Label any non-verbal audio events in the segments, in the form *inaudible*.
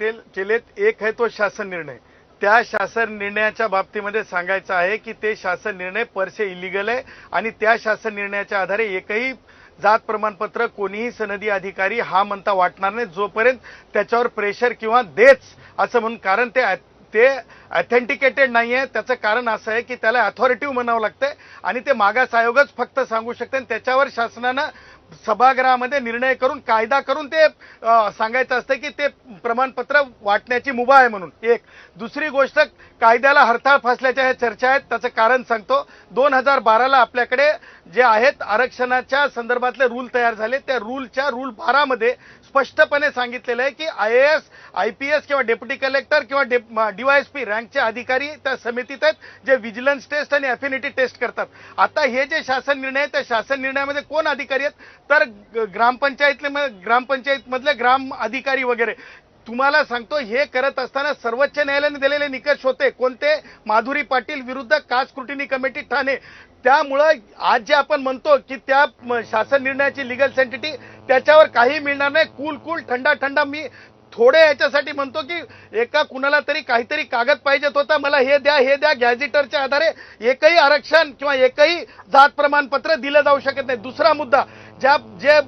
केलेत एक आहे तो शासन निर्णय. त्या शासन निर्णयाच्या बाबतीमध्ये सांगायचं आहे की ते शासन निर्णय परसे इलिगल आहे आणि त्या शासन निर्णयाच्या आधारे एकही जात प्रमाणपत्र कोणीही सनदी अधिकारी हा म्हणता वाटणार नाही जोपर्यंत त्याच्यावर प्रेशर किंवा देच असं म्हणून कारण ते ते ऑथेंटिकेटेड नाही आहे त्याचं कारण असं आहे की त्याला अथॉरिटिव्ह म्हणावं लागतंय आणि ते मागास आयोगच फक्त सांगू शकते आणि त्याच्यावर शासनानं सभागृहामध्ये निर्णय करून कायदा करून ते सांगायचं असतं की ते प्रमाणपत्र वाटण्याची मुभा आहे म्हणून. एक. दुसरी गोष्ट कायद्याला हरताळ फासल्याच्या ह्या चर्चा आहेत. त्याचं कारण सांगतो. दोन हजार बाराला आपल्याकडे जे आहेत आरक्षणाच्या संदर्भातले रूल तयार झाले. त्या रूलच्या रूल बारामध्ये स्पष्टपणे सांगितलेलं आहे की I S I P S किंवा डेप्युटी कलेक्टर किंवा डीवायएसपी रँकचे अधिकारी त्या समितीत आहेत जे विजिलन्स टेस्ट आणि अफिनिटी टेस्ट करतात. आता हे जे शासन निर्णय आहेत त्या शासन निर्णयामध्ये कोण अधिकारी आहेत? तर ग्रामपंचायतले म- ग्रामपंचायतमधले ग्राम अधिकारी वगैरे. तुम्हाला सांगतो हे करत असताना सर्वोच्च न्यायालयाने दिलेले निकष होते. कोणते? माधुरी पाटील विरुद्ध कास्ट स्क्रुटिनी कमिटी ठाणे. त्यामुळं आज जे आपण म्हणतो की त्या शासन निर्णयाची लिगल सेंटिटी त्याच्यावर काही मिळणार नाही. कूल कूल थंडा थंडा मी थोडे याच्यासाठी म्हणतो की एका कुणाला तरी काहीतरी कागद पाहिजेत होता. मला हे द्या हे द्या. गॅझेटरच्या आधारे एकही आरक्षण किंवा एकही जात प्रमाणपत्र दिलं जाऊ शकत नाही. दुसरा मुद्दा ज्या जे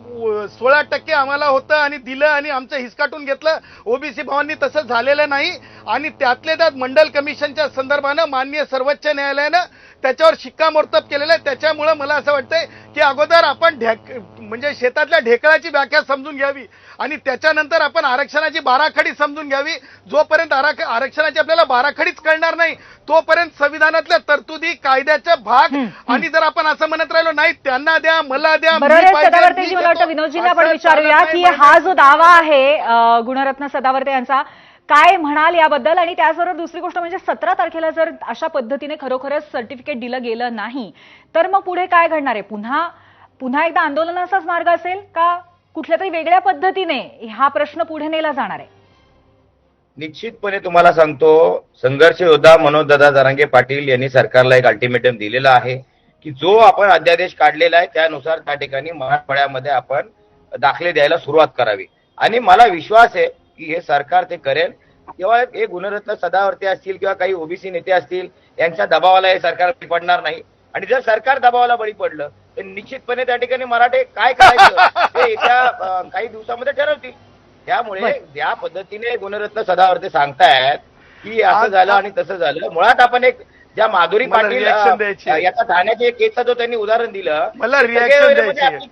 सोळा टक्के आम्हाला होतं आणि दिलं आणि आमचं हिसकाटून घेतलं ओबीसी भावांनी तसं झालेलं नाही. आणि त्यातले त्यात मंडल कमिशनच्या संदर्भानं माननीय सर्वोच्च न्यायालयानं त्याच्यावर शिक्कामोर्तब केलेलं आहे. त्याच्यामुळं मला असं वाटतंय की अगोदर आपण ढेक म्हणजे शेतातल्या ढेकळाची व्याख्या समजून घ्यावी. आणि त्याच्यानंतर आपण आरक्षणाची बाराखडी समजून घ्यावी. जोपर्यंत आराख आरक्षणाची आपल्याला बाराखडीच कळणार नाही तोपर्यंत संविधानातल्या तरतुदी कायद्याचे भाग आणि जर आपण असं म्हणत राहिलो नाही त्यांना द्या मला द्या सदावर्तेजी मला वाटतं. विनोदजींना आपण विचारूया की हा जो दावा आहे गुणरत्न सदावर्ते यांचा काय म्हणाल याबद्दल? आणि त्याचबरोबर दुसरी गोष्ट म्हणजे सतरा तारखेला जर अशा पद्धतीने खरोखरच सर्टिफिकेट दिलं गेलं नाही तर मग पुढे काय घडणार आहे? पुन्हा पुन्हा एकदा आंदोलनाचाच मार्ग असेल का? कुठल्या तरी वेगळ्या पद्धतीने हा प्रश्न पुढे नेला जाणार आहे? निश्चितपणे तुम्हाला सांगतो संघर्ष योद्धा मनोजदादा जरांगे पाटील यांनी सरकारला एक अल्टिमेटम दिलेला आहे की जो आपण अध्यादेश काढलेला आहे त्यानुसार त्या ठिकाणी मराठवाड्यामध्ये आपण दाखले द्यायला सुरुवात करावी. आणि मला विश्वास आहे की हे सरकार ते करेल. तेव्हा हे गुणरत्न सदावर्ते असतील किंवा काही ओबीसी नेते असतील यांच्या दबावाला हे सरकार बळी पडणार नाही. आणि जर सरकार दबावाला बळी पडलं तर निश्चितपणे त्या ठिकाणी मराठे काय करायचं? ते येत्या काही दिवसामध्ये ठरवतील. त्यामुळे ज्या पद्धतीने गुणरत्न सदावर्ते सांगतायत की असं झालं आणि तसं झालं मुळात आपण एक ज्या माधुरी पाटील. याचा ठाण्याच्या एक केसचा जो त्यांनी उदाहरण दिलं. मला द्यायची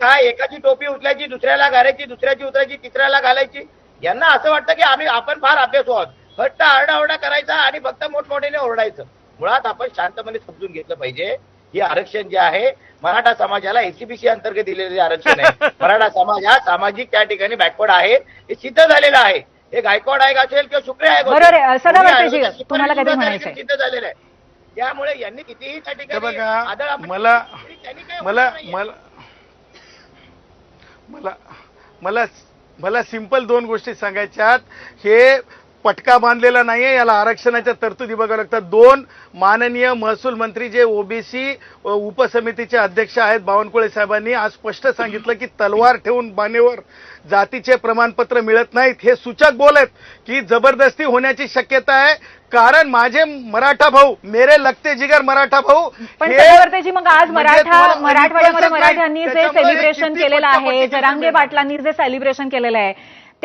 काय एकाची टोपी उचलायची दुसऱ्याला घालायची दुसऱ्याची उतरायची तिसऱ्याला घालायची. यांना असं वाटतं की आम्ही आपण फार अभ्यास आहोत. फक्त आरडाओरडा करायचा आणि फक्त मोठमोठ्याने ओरडायचं. मुळात आपण शांतपणे समजून घेतलं पाहिजे. हे आरक्षण जे आहे मराठा समाजाला एसीबीसी अंतर्गत दिलेले आरक्षण आहे. *laughs* मराठा समाज हा सामाजिक त्या ठिकाणी बॅकवर्ड आहे हे सिद्ध झालेलं आहे. हे गायकवाड आयोग असेल किंवा शुक्रे आयोग आहे. सिद्ध झालेलं आहे. त्यामुळे यांनी कितीही त्या ठिकाणी मला मला. मला मला मला सिंपल दोन गोष्टी सांगायच्यात हे पटका बांधलेला नाहीये याला आरक्षणाच्या तरतुदी बघाव्या लागतात दोन माननीय महसूल मंत्री जे ओबीसी उपसमितीचे अध्यक्ष आहेत बावनकुळे साहेबांनी आज स्पष्ट सांगितलं की तलवार ठेवून बाणेवर जातीचे प्रमाणपत्र मिळत नाहीत हे सूचक बोल आहेत की जबरदस्ती होण्याची शक्यता आहे कारण माझे मराठा भाऊ मेरे लगते जिगर मराठा भाऊ पण सदावर्तेजी मग आज म्हणजे मराठा मराठवाड्यामध्ये नाही. मराठ्यांनी जे सेलिब्रेशन केलेलं आहे जरांगे. पाटलांनी जे सेलिब्रेशन केलेलं आहे